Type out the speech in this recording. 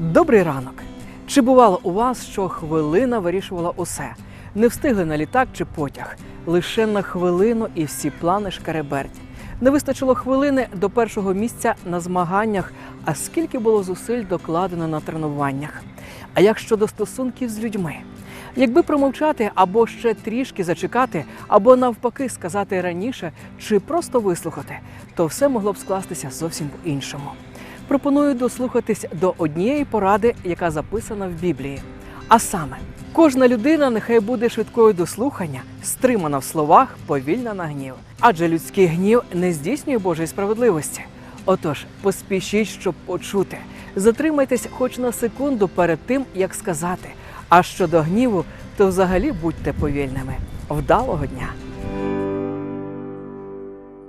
Добрий ранок. Чи бувало у вас, що хвилина вирішувала усе? Не встигли на літак чи потяг, лише на хвилину і всі плани шкереберть. Не вистачило хвилини до першого місця на змаганнях, а скільки було зусиль докладено на тренуваннях. А як щодо стосунків з людьми? Якби промовчати або ще трішки зачекати, або навпаки сказати раніше, чи просто вислухати, то все могло б скластися зовсім по-іншому. Пропоную дослухатись до однієї поради, яка записана в Біблії. А саме, кожна людина нехай буде швидкою до слухання, стримана в словах, повільна на гнів. Адже людський гнів не здійснює Божої справедливості. Отож, поспішіть, щоб почути. Затримайтесь хоч на секунду перед тим, як сказати. А щодо гніву, то взагалі будьте повільними. Вдалого дня!